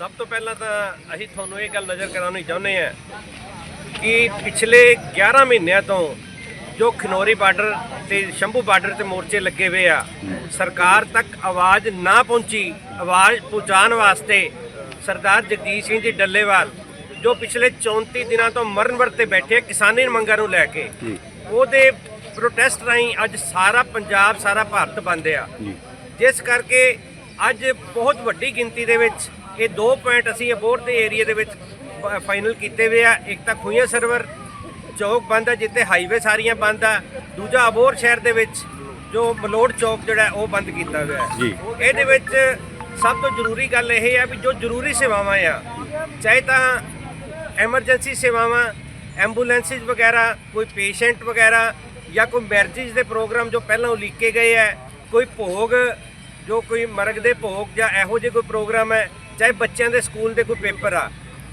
ਸਭ ਤੋਂ ਪਹਿਲਾਂ ਤਾਂ ਅਸੀਂ ਤੁਹਾਨੂੰ ਇਹ ਗੱਲ ਨਜ਼ਰ ਕਰਾਉਣੀ ਚਾਹੁੰਦੇ ਹਾਂ ਕਿ ਪਿਛਲੇ 11 ਮਹੀਨਿਆਂ ਤੋਂ ਜੋ ਖਨੌਰੀ ਬਾਰਡਰ ਤੇ ਸ਼ੰਭੂ ਬਾਰਡਰ ਤੇ ਮੋਰਚੇ ਲੱਗੇ ਹੋਏ ਆ ਸਰਕਾਰ ਤੱਕ ਆਵਾਜ਼ ਨਾ ਪਹੁੰਚੀ ਆਵਾਜ਼ ਪਹੁੰਚਾਉਣ ਵਾਸਤੇ ਸਰਦਾਰ ਜਗਦੀਸ਼ ਸਿੰਘ ਜੀ ਡੱਲੇਵਾਲ ਜੋ ਪਿਛਲੇ 34 ਦਿਨਾਂ ਤੋਂ ਮਰਨ ਵਰਤ ਬੈਠੇ ਆ ਕਿਸਾਨੀ ਮੰਗਾਂ ਨੂੰ ਲੈ ਕੇ ਉਹਦੇ ਪ੍ਰੋਟੈਸਟ ਰਾਹੀਂ ਅੱਜ ਸਾਰਾ ਪੰਜਾਬ ਸਾਰਾ ਭਾਰਤ ਬੰਦ ਆ। ਜਿਸ ਕਰਕੇ ਅੱਜ ਬਹੁਤ ਵੱਡੀ ਗਿਣਤੀ ਦੇ ਵਿੱਚ ਇਹ ਦੋ ਪੁਆਇੰਟ ਅਸੀਂ ਅਬੋਰ ਦੇ ਏਰੀਆ ਦੇ ਵਿੱਚ ਫਾਈਨਲ ਕੀਤੇ ਹੋਏ ਆ। ਇੱਕ ਤਾਂ ਖੂਹੀਆਂ ਸਰਵਰ ਚੌਕ ਬੰਦ ਆ ਜਿੱਥੇ ਹਾਈਵੇ ਸਾਰੀਆਂ ਬੰਦ ਆ। ਦੂਜਾ ਅਬੋਰ ਸ਼ਹਿਰ ਦੇ ਵਿੱਚ ਜੋ ਮਲੋੜ ਚੌਕ ਜਿਹੜਾ ਹੈ, ਉਹ ਬੰਦ ਕੀਤਾ ਹੋਇਆ ਹੈ। ਇਹਦੇ ਵਿੱਚ ਸਭ ਤੋਂ ਜ਼ਰੂਰੀ ਗੱਲ ਇਹ ਹੈ ਵੀ ਜੋ ਜ਼ਰੂਰੀ ਸੇਵਾਵਾਂ ਆ ਚਾਹੇ ਤਾਂ ਐਮਰਜੈਂਸੀ ਸੇਵਾਵਾਂ ਐਂਬੂਲੈਂਸਿਸ ਵਗੈਰਾ ਕੋਈ ਪੇਸ਼ੈਂਟ ਵਗੈਰਾ ਜਾਂ ਕੋਈ ਮੈਰਿਜਸ ਦੇ ਪ੍ਰੋਗਰਾਮ ਜੋ ਪਹਿਲਾਂ ਉਲੀਕੇ ਗਏ ਹੈ ਕੋਈ ਭੋਗ ਜੋ ਕੋਈ ਮਰਗ ਦੇ ਭੋਗ ਜਾਂ ਇਹੋ ਜਿਹੇ ਕੋਈ ਪ੍ਰੋਗਰਾਮ ਹੈ ਚਾਹੇ ਬੱਚਿਆਂ ਦੇ ਸਕੂਲ ਦੇ ਕੋਈ ਪੇਪਰ ਆ,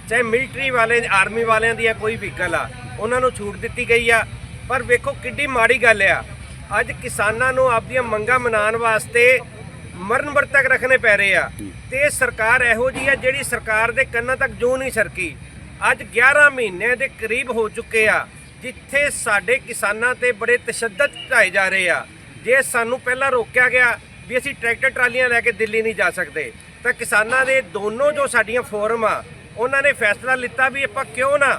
ਚਾਹੇ ਮਿਲਟਰੀ ਵਾਲੇ, ਆਰਮੀ ਵਾਲਿਆਂ ਦੀ ਆ ਕੋਈ ਵਹੀਕਲ ਆ, ਉਹਨਾਂ ਨੂੰ ਛੂਟ ਦਿੱਤੀ ਗਈ ਆ। ਪਰ ਵੇਖੋ ਕਿੱਡੀ ਮਾੜੀ ਗੱਲ ਆ। ਅੱਜ ਕਿਸਾਨਾਂ ਨੂੰ ਆਪਦੀਆਂ ਮੰਗਾਂ ਮਨਾਉਣ ਵਾਸਤੇ ਮਰਨ ਵਰਤ ਰੱਖਣੇ ਪੈ ਰਹੇ ਆ। ਤੇ ਸਰਕਾਰ ਇਹੋ ਜੀ ਆ ਜਿਹੜੀ ਸਰਕਾਰ ਦੇ ਕੰਨਾਂ ਤੱਕ ਜੋ ਨਹੀਂ ਸਰਕੀ। ਅੱਜ 11 ਮਹੀਨਿਆਂ ਦੇ ਕਰੀਬ ਹੋ ਚੁੱਕੇ ਆ, ਜਿੱਥੇ ਸਾਡੇ ਕਿਸਾਨਾਂ ਤੇ ਬੜੇ ਤਸ਼ੱਦਦ ਢਾਏ ਜਾ ਰਹੇ ਆ। ਜੇ ਸਾਨੂੰ ਪਹਿਲਾਂ ਰੋਕਿਆ ਗਿਆ ਵੀ ਅਸੀਂ ਟਰੈਕਟਰ, ਟਰਾਲੀਆਂ ਲੈ ਕੇ ਦਿੱਲੀ ਨਹੀਂ ਜਾ ਸਕਦੇ ਤਾਂ ਕਿਸਾਨਾਂ ਦੇ ਦੋਨੋਂ ਜੋ ਸਾਡੀਆਂ ਫੋਰਮ ਆ ਉਹਨਾਂ ਨੇ ਫੈਸਲਾ ਲਿੱਤਾ ਵੀ ਆਪਾਂ ਕਿਉਂ ਨਾ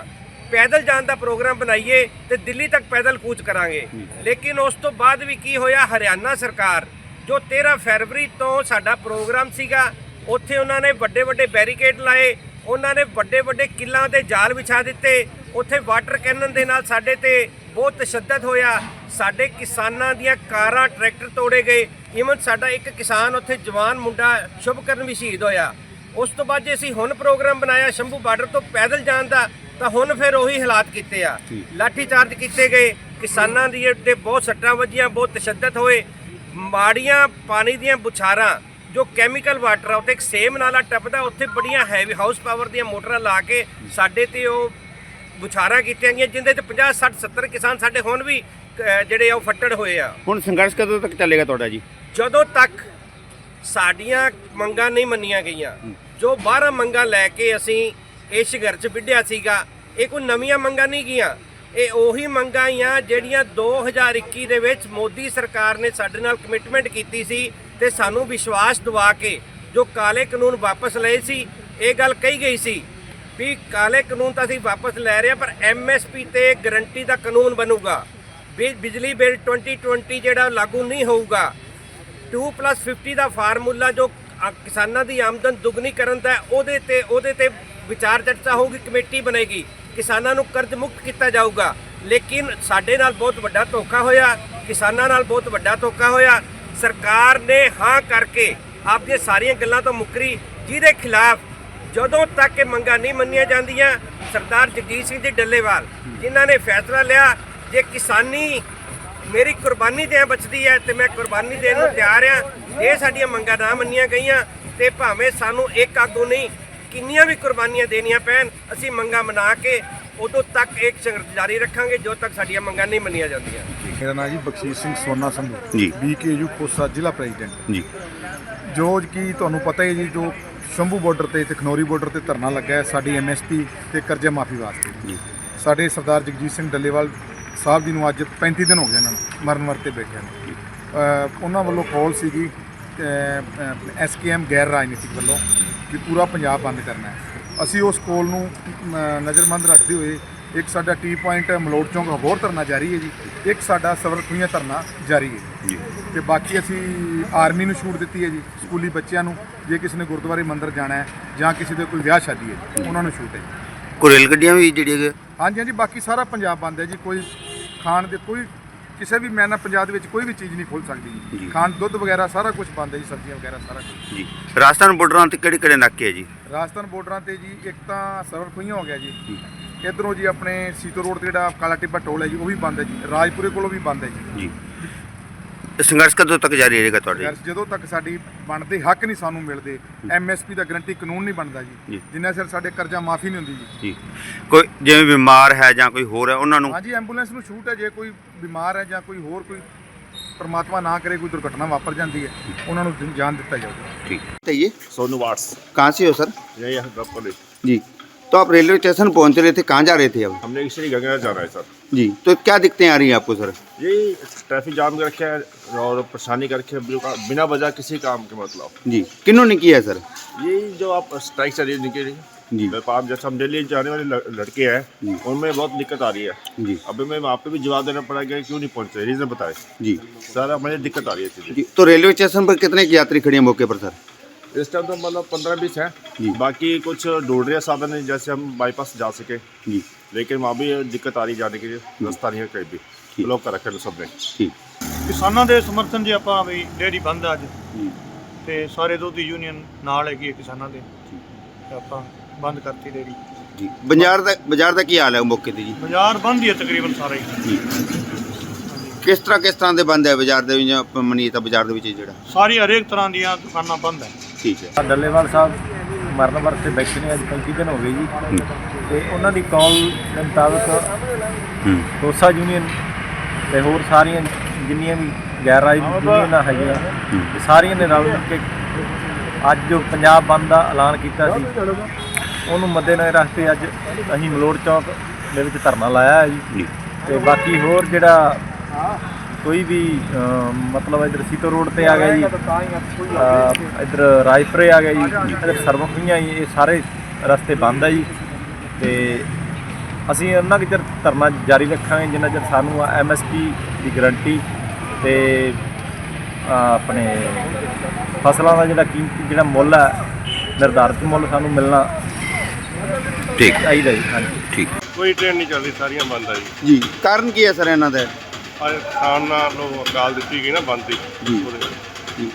ਪੈਦਲ ਜਾਣ ਦਾ ਪ੍ਰੋਗਰਾਮ ਬਣਾਈਏ ਤੇ ਦਿੱਲੀ ਤੱਕ ਪੈਦਲ ਕੂਚ ਕਰਾਂਗੇ। ਲੇਕਿਨ ਉਸ ਤੋਂ ਬਾਅਦ ਵੀ ਕੀ ਹੋਇਆ ਹਰਿਆਣਾ ਸਰਕਾਰ ਜੋ 13 ਫਰਵਰੀ ਤੋਂ ਸਾਡਾ ਪ੍ਰੋਗਰਾਮ ਸੀਗਾ ਉੱਥੇ ਉਹਨਾਂ ਨੇ ਵੱਡੇ ਵੱਡੇ ਬੈਰੀਕੇਡ ਲਾਏ ਉਹਨਾਂ ਨੇ ਵੱਡੇ ਵੱਡੇ ਕਿੱਲਾਂ ਤੇ ਜਾਲ ਵਿਛਾ ਦਿੱਤੇ ਉੱਥੇ ਵਾਟਰ ਕੈਨਨ ਦੇ ਨਾਲ ਸਾਡੇ ਤੇ ਬਹੁਤ ਤਸ਼ੱਦਦ ਹੋਇਆ ਸਾਡੇ ਕਿਸਾਨਾਂ ਦੀਆਂ ਕਾਰਾਂ ਟਰੈਕਟਰ ਤੋੜੇ ਗਏ ਇਵਨ ਸਾਡਾ ਇੱਕ ਕਿਸਾਨ ਉੱਥੇ ਜਵਾਨ ਮੁੰਡਾ ਸ਼ੁਭਕਰਨ ਵੀ ਸ਼ਹੀਦ ਹੋਇਆ। ਉਸ ਤੋਂ ਬਾਅਦ ਜੇ ਅਸੀਂ ਹੁਣ ਪ੍ਰੋਗਰਾਮ ਬਣਾਇਆ ਸ਼ੰਭੂ ਬਾਰਡਰ ਤੋਂ ਪੈਦਲ ਜਾਣ ਦਾ ਤਾਂ ਹੁਣ ਫਿਰ ਉਹੀ ਹਾਲਾਤ ਕੀਤੇ ਆ। ਲਾਠੀ ਚਾਰਜ ਕੀਤੇ ਗਏ। ਕਿਸਾਨਾਂ ਦੀ ਤੇ ਬਹੁਤ ਸੱਟਾਂ ਵੱਜੀਆਂ ਬਹੁਤ ਤਸ਼ੱਦਦ ਹੋਏ। ਮਾੜੀਆਂ ਪਾਣੀ ਦੀਆਂ ਬੁਛਾਰਾਂ ਜੋ ਕੈਮੀਕਲ ਵਾਟਰ ਆ ਉੱਥੇ ਇੱਕ ਸੇਮ ਨਾਲਾ ਟੱਪਦਾ ਉੱਥੇ ਬੜੀਆਂ ਹੈਵੀ ਹਾਊਸ ਪਾਵਰ ਦੀਆਂ ਮੋਟਰਾਂ ਲਾ ਕੇ ਸਾਡੇ ਤੇ ਉਹ ਬੁਛਾਰਾਂ ਕੀਤੀਆਂ ਗਈਆਂ ਜਿੰਦੇ ਤੇ 50 60 70 ਕਿਸਾਨ ਸਾਡੇ ਹੁਣ ਵੀ ਜਿਹੜੇ ਆ ਉਹ ਫੱਟੜ ਹੋਏ ਆ। ਹੁਣ ਸੰਘਰਸ਼ ਕਦੋਂ ਤੱਕ ਚੱਲੇਗਾ ਤੁਹਾਡਾ ਜੀ? ਜਦੋਂ ਤੱਕ ਸਾਡੀਆਂ ਮੰਗਾਂ ਨਹੀਂ ਮੰਨੀਆਂ ਗਈਆਂ ਜੋ 12 ਮੰਗਾਂ ਲੈ ਕੇ ਅਸੀਂ ਇਹ ਸੰਘਰਸ਼ ਵਿੱਢਿਆ ਸੀਗਾ ਇਹ ਕੋਈ ਨਵੀਆਂ ਮੰਗਾਂ ਨਹੀਂ ਗਈਆਂ। ਇਹ ਉਹੀ ਮੰਗਾਂ ਆ ਜਿਹੜੀਆਂ 2021 ਦੇ ਵਿੱਚ ਮੋਦੀ ਸਰਕਾਰ ਨੇ ਸਾਡੇ ਨਾਲ ਕਮਿਟਮੈਂਟ ਕੀਤੀ ਸੀ ਤੇ ਸਾਨੂੰ ਵਿਸ਼ਵਾਸ ਦਿਵਾ ਕੇ ਜੋ ਕਾਲੇ ਕਾਨੂੰਨ ਵਾਪਸ ਲਏ ਸੀ ਇਹ ਗੱਲ ਕਹੀ ਗਈ ਸੀ ਵੀ ਕਾਲੇ ਕਾਨੂੰਨ ਤਾਂ ਅਸੀਂ ਵਾਪਸ ਲੈ ਰਹੇ ਹਾਂ ਪਰ ਐਮਐਸਪੀ ਤੇ ਗਰੰਟੀ ਦਾ ਕਾਨੂੰਨ ਬਣੂਗਾ। ਬਿਜਲੀ ਬਿੱਲ 2020 ਜਿਹੜਾ ਲਾਗੂ ਨਹੀਂ ਹੋਊਗਾ 2+50 ਦਾ ਫਾਰਮੂਲਾ ਜੋ ਕਿਸਾਨਾਂ ਦੀ ਆਮਦਨ ਦੁੱਗਣੀ ਕਰਨ ਦਾ ਉਹਦੇ ਤੇ ਉਹਦੇ ਤੇ ਵਿਚਾਰ ਚਰਚਾ ਹੋਊਗੀ, ਕਮੇਟੀ ਬਣੇਗੀ, ਕਿਸਾਨਾਂ ਨੂੰ ਕਰਜ਼ ਮੁਕਤ ਕੀਤਾ ਜਾਊਗਾ। ਲੇਕਿਨ ਸਾਡੇ ਨਾਲ ਬਹੁਤ ਵੱਡਾ ਧੋਖਾ ਹੋਇਆ, ਕਿਸਾਨਾਂ ਨਾਲ ਬਹੁਤ ਵੱਡਾ ਧੋਖਾ ਹੋਇਆ। ਸਰਕਾਰ ਨੇ ਹਾਂ ਕਰਕੇ ਆਪਦੀਆਂ ਸਾਰੀਆਂ ਗੱਲਾਂ ਤੋਂ ਮੁੱਕਰੀ, ਜਿਹਦੇ ਖਿਲਾਫ ਜਦੋਂ ਤੱਕ ਇਹ ਮੰਗਾਂ ਨਹੀਂ ਮੰਨੀਆਂ ਜਾਂਦੀਆਂ, ਸਰਦਾਰ ਜਗਜੀਤ ਸਿੰਘ ਜੀ ਡੱਲੇਵਾਲ, ਜਿਨ੍ਹਾਂ ਨੇ ਫੈਸਲਾ ਲਿਆ, ਜੇ ਕਿਸਾਨੀ ਮੇਰੀ ਕੁਰਬਾਨੀ ਤੇ ਬਚਦੀ ਹੈ ਤੇ ਮੈਂ ਕੁਰਬਾਨੀ ਦੇਣ ਨੂੰ ਤਿਆਰ ਆ ਇਹ ਸਾਡੀਆਂ ਮੰਗਾਂ ਨਾ ਮੰਨੀਆਂ ਗਈਆਂ ਤੇ ਭਾਵੇਂ ਸਾਨੂੰ ਇੱਕ ਆਗੂ ਨਹੀਂ ਕਿੰਨੀਆਂ ਵੀ ਕੁਰਬਾਨੀਆਂ ਦੇਣੀਆਂ ਪੈਣ ਅਸੀਂ ਮੰਗਾਂ ਮਨਾ ਕੇ ਉਦੋਂ ਤੱਕ ਇੱਕ ਸੰਘਰਸ਼ ਜਾਰੀ ਰੱਖਾਂਗੇ ਜਦੋਂ ਤੱਕ ਸਾਡੀਆਂ ਮੰਗਾਂ ਨਹੀਂ ਮੰਨੀਆਂ ਜਾਂਦੀਆਂ। ਮੇਰਾ ਨਾਮ ਜੀ ਬਖਸ਼ੀਸ਼ ਸਿੰਘ ਸੋਨਾ ਸੰਧੂ ਜੀ। ਬੀਕੇਯੂ ਖੋਸਾ ਜ਼ਿਲ੍ਹਾ ਪ੍ਰੈਜ਼ੀਡੈਂਟ। ਜੀ। ਜੋ ਕਿ ਤੁਹਾਨੂੰ ਪਤਾ ਹੀ ਹੈ ਜੀ ਜੋ ਸ਼ੰਭੂ ਬਾਰਡਰ ਤੇ ਤੇ ਖਨੌਰੀ ਬਾਰਡਰ ਤੇ ਧਰਨਾ ਲੱਗਾ ਹੈ ਸਾਡੀ ਐਮਐਸਪੀ ਤੇ ਕਰਜ਼ਾ ਮਾਫੀ ਵਾਸਤੇ। ਜੀ। ਸਾਡੇ ਸਰਦਾਰ ਜਗਜੀਤ ਸਿੰਘ ਡੱਲੇਵਾਲ ਸਾਹਿਬ ਜੀ ਨੂੰ ਅੱਜ 35 ਦਿਨ ਹੋ ਗਏ ਇਹਨਾਂ ਨੂੰ ਮਰਨ ਵਰਤੇ ਬੈਠਿਆਂ ਨੂੰ। ਉਹਨਾਂ ਵੱਲੋਂ ਕਾਲ ਸੀਗੀ ਐਸਕੇਐਮ ਗੈਰ ਰਾਜਨੀਤਿਕ ਵੱਲੋਂ ਕਿ ਪੂਰਾ ਪੰਜਾਬ ਬੰਦ ਕਰਨਾ ਹੈ। ਅਸੀਂ ਉਸ ਕਾਲ ਨੂੰ ਅਮ, ਨਜ਼ਰਬੰਦ ਰੱਖਦੇ ਹੋਏ ਇੱਕ ਸਾਡਾ ਟੀ ਪੁਆਇੰਟ ਮਲੋੜ ਚੌਂਕ ਹੋਰ ਧਰਨਾ ਜਾਰੀ ਹੈ ਜੀ ਇੱਕ ਸਾਡਾ ਸਵਰ ਖੁਈਆਂ ਧਰਨਾ ਜਾਰੀ ਹੈ ਜੀ। ਤੇ ਬਾਕੀ ਅਸੀਂ ਆਰਮੀ ਨੂੰ ਛੂਟ ਦਿੱਤੀ ਹੈ ਜੀ ਸਕੂਲੀ ਬੱਚਿਆਂ ਨੂੰ ਜੇ ਕਿਸੇ ਨੇ ਗੁਰਦੁਆਰੇ ਮੰਦਿਰ ਜਾਣਾ ਹੈ ਜਾਂ ਕਿਸੇ ਦੇ ਕੋਈ ਵਿਆਹ ਸ਼ਾਦੀ ਹੈ ਉਹਨਾਂ ਨੂੰ ਛੂਟ ਹੈ। ਕੋਈ ਰੇਲ ਗੱਡੀਆਂ ਵੀ ਜਿਹੜੀਆਂ ਹਾਂਜੀ ਹਾਂਜੀ ਬਾਕੀ ਸਾਰਾ ਪੰਜਾਬ ਬੰਦ ਹੈ ਜੀ ਕੋਈ ਖਾਣ ਦੇ ਕੋਈ ਕਿਸੇ ਵੀ ਮੈਨਾ ਪੰਜਾਬ ਦੇ ਵਿੱਚ ਕੋਈ ਵੀ ਚੀਜ਼ ਨਹੀਂ ਖੁੱਲ ਸਕਦੀ। ਜੀ। ਜੀ ਖਾਣ ਦੁੱਧ ਵਗੈਰਾ ਸਾਰਾ ਕੁਝ ਬੰਦ ਹੈ ਜੀ ਸਬਜ਼ੀਆਂ ਵਗੈਰਾ ਸਾਰਾ ਕੁਝ ਜੀ। ਰਾਜਸਥਾਨ ਬਾਰਡਰਾਂ ਤੇ ਕਿਹੜੇ ਕਿਹੜੇ ਨਾਕੇ ਹੈ ਜੀ? ਰਾਜਸਥਾਨ ਬਾਰਡਰਾਂ ਤੇ ਜੀ ਇੱਕ ਤਾਂ ਸਰਵਰ ਖੁਈਆਂ ਹੋ ਗਿਆ ਜੀ। ਇਧਰੋਂ ਜੀ ਆਪਣੇ ਸੀਤੋ ਰੋਡ ਤੇ ਜਿਹੜਾ ਕਾਲਾ ਟਿੱਬਾ ਟੋਲ ਹੈ ਜੀ ਉਹ ਵੀ ਬੰਦ ਹੈ ਜੀ। ਰਾਜਪੁਰੇ ਕੋਲੋਂ ਵੀ ਬੰਦ ਹੈ ਜੀ। ਜੀ। ਇਹ ਸੰਘਰਸ਼ ਕਦੋਂ ਤੱਕ ਜਾਰੀ ਰਹੇਗਾ ਤੁਹਾਡੇ ਯਾਰ ਜਦੋਂ ਤੱਕ ਸਾਡੀ ਬਣਦੇ ਹੱਕ ਨਹੀਂ ਸਾਨੂੰ ਮਿਲਦੇ ਐਮਐਸਪੀ ਦਾ ਗਰੰਟੀ ਕਾਨੂੰਨ ਨਹੀਂ ਬਣਦਾ ਜੀ। ਜੀ ਜਿੰਨਾ ਚਿਰ ਸਾਡੇ ਕਰਜ਼ਾ ਮਾਫੀ ਨਹੀਂ ਹੁੰਦੀ ਜੀ ਜੀ ਕੋਈ ਜਿਵੇਂ ਬਿਮਾਰ ਹੈ ਜਾਂ ਕੋਈ ਹੋਰ ਹੈ ਉਹਨਾਂ ਨੂੰ ਹਾਂਜੀ ਐਂਬੂਲੈਂਸ ਨੂੰ ਛੂਟ ਹੈ ਜੇ ਕੋਈ ਬਿਮਾਰ ਹੈ ਜਾਂ ਕੋਈ ਹੋਰ ਕੋਈ ਪ੍ਰਮਾਤਮਾ ਨਾ ਕਰੇ ਕੋਈ ਦੁਰਘਟਨਾ ਵਾਪਰ ਜਾਂਦੀ ਹੈ ਉਹਨਾਂ ਨੂੰ ਜਾਨ ਦਿੱਤਾ ਜਾਊਗਾ ठीक बताइए सोनू वाट्स कहाँ से हो सर यही है ड्रॉप कॉलेज जी तो आप रेलवे स्टेशन पहुंच रहे थे कहाँ जा रहे थे अब हमने श्री गंगा जाना है सर जी। तो क्या दिक्कतें आ रही हैं आपको सर? यही ट्रैफ़िक जाम कर रखे है और परेशानी कर रखे है बिना वजह किसी काम के मतलब। जी किन्होंने किया है सर? यही जो आप स्ट्राइक चल रही है इनकी जी व्यापार जैसे हम दिल्ली जाने वाले लड़के हैं उनमें बहुत दिक्कत आ रही है। जी। अभी मैं वहाँ पे भी जवाब देना पड़ा पड़ेगा क्यों नहीं पहुँचे रीज़न बताए। जी। सर मुझे दिक्कत आ रही है जी तो रेलवे स्टेशन पर कितने यात्री खड़े हैं मौके पर सर? इस टाइम तो मतलब पंद्रह बीस है जी। बाकी कुछ ढूंढ रहे हैं साधन है, जैसे हम बाईपास जा सके जी लेकिन वहाँ भी दिक्कत आ रही है जाने के लिए रास्ता नहीं है कहीं भी ब्लॉक कर रखे हैं सबने ठीक ਕਿਸਾਨਾਂ ਦੇ ਸਮਰਥਨ 'ਚ ਆਪਾਂ ਵੀ ਡੇਅਰੀ ਬੰਦ ਆ ਅੱਜ ਜੀ ਤੇ ਸਾਰੇ ਦੁੱਧ ਯੂਨੀਅਨ ਨਾਲ ਹੈਗੀ ਹੈ ਕਿਸਾਨਾਂ ਦੇ ਤੇ ਆਪਾਂ ਬੰਦ ਕਰਤੀ ਡੇਅਰੀ ਜੀ ਬਾਜ਼ਾਰ ਦਾ ਬਾਜ਼ਾਰ ਦਾ ਕੀ ਹਾਲ ਹੈ ਮੌਕੇ ਤੇ ਜੀ ਬਾਜ਼ਾਰ ਬੰਦ ਹੀ ਹੈ ਤਕਰੀਬਨ ਸਾਰਾ ਹੀ ਜੀ ਕਿਸ ਤਰ੍ਹਾਂ ਕਿਸ ਤਰ੍ਹਾਂ ਦੇ ਬੰਦ ਹੈ ਬਾਜ਼ਾਰ ਦੇ ਵਿੱਚ ਆਪਾਂ ਮੰਨੀਏ ਤਾਂ ਬਾਜ਼ਾਰ ਦੇ ਵਿੱਚ ਜਿਹੜਾ ਸਾਰੀ ਹਰੇਕ ਤਰ੍ਹਾਂ ਦੀਆਂ ਦੁਕਾਨਾਂ ਬੰਦ ਹੈ ਠੀਕ ਹੈ। ਡੱਲੇਵਾਲ ਸਾਹਿਬ ਮਰਨ ਵਰਤੇ ਬੈਠੇ ਨੇ ਅੱਜ 35 ਦਿਨ ਹੋ ਗਏ ਜੀ। ਤੇ ਉਹਨਾਂ ਦੀ ਕਾਲ ਦੇ ਮੁਤਾਬਕ ਹੂੰ। ਦੋਸਾ ਯੂਨੀਅਨ ਤੇ ਹੋਰ ਸਾਰੀਆਂ ਜਿੰਨੀਆਂ ਵੀ ਗੈਰ ਰਾਜ ਯੂਨੀਅਨਾਂ ਹੈਗੀਆਂ ਸਾਰੀਆਂ ਨੇ ਰਲ ਕੇ ਅੱਜ ਜੋ ਪੰਜਾਬ ਬੰਦ ਦਾ ਐਲਾਨ ਕੀਤਾ ਸੀ। ਉਹਨੂੰ ਮੱਦੇਨਜ਼ਰ ਰੱਖਦੇ ਅੱਜ ਅਸੀਂ ਮਲੋੜ ਚੌਕ ਦੇ ਵਿੱਚ ਧਰਨਾ ਲਾਇਆ ਹੈ ਜੀ। ਤੇ ਬਾਕੀ ਹੋਰ ਜਿਹੜਾ ਕੋਈ ਵੀ ਮਤਲਬ ਇਧਰ ਸੀਤੋ ਰੋਡ ਤੇ ਆ ਗਿਆ ਜੀ। ਇਧਰ ਰਾਜਪੁਰੇ ਆ ਗਿਆ ਜੀ। ਇਧਰ ਸਰਵਖੀਆਂ ਜੀ ਇਹ ਸਾਰੇ ਰਸਤੇ ਬੰਦ ਆ ਜੀ। ਤੇ ਅਸੀਂ ਉਹਨਾਂ ਚਿਰ ਧਰਨਾ ਜਾਰੀ ਰੱਖਾਂਗੇ ਜਿੰਨਾ ਚਿਰ ਸਾਨੂੰ ਐਮਐਸਪੀ ਦੀ ਗਾਰੰਟੀ ਤੇ ਆਪਣੇ ਫਸਲਾਂ ਦਾ ਜਿਹੜਾ ਕੀਮਤੀ ਜਿਹੜਾ ਮੁੱਲ ਹੈ ਨਿਰਧਾਰਿਤ ਮੁੱਲ ਸਾਨੂੰ ਮਿਲਣਾ ਠੀਕ। ਚਾਹੀਦਾ ਜੀ ਹਾਂਜੀ। ਠੀਕ। ਕੋਈ ਟ੍ਰੇਨ ਨਹੀਂ ਚੱਲਦੀ ਸਾਰੀਆਂ ਬੰਦ ਆ ਜੀ। ਜੀ। ਕਾਰਨ ਕੀ ਹੈ ਸਰ ਇਹਨਾਂ ਦਾ? ਅੱਜ ਖਾਨ ਨਾਲ ਲੋ ਅਕਾਲ ਦਿੱਤੀ ਗਈ ਨਾ ਬੰਦ ਜੀ। ਉਹਦੇ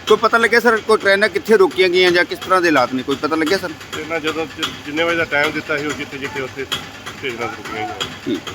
ਕੋਈ ਪਤਾ ਲੱਗਿਆ ਸਰ ਕੋਈ ਟ੍ਰੇਨਾਂ ਕਿੱਥੇ ਰੋਕੀਆਂ ਗਈਆਂ ਜਾਂ ਕਿਸ ਤਰ੍ਹਾਂ ਦੇ ਹਾਲਾਤ ਨੇ? ਕੋਈ ਪਤਾ ਲੱਗਿਆ ਸਰ? ਟ੍ਰੇਨਾਂ ਜਦੋਂ ਜ- ਜਿੰਨੇ ਵਜੇ ਦਾ ਟਾਈਮ ਦਿੱਤਾ ਸੀ ਉਹ ਜਿੱਥੇ ਜਿੱਥੇ ਉੱਥੇ ਸਟੇਸ਼ਨਾਂ ਤੇ ਰੁਕੀਆਂ ਜੀ ਠੀਕ।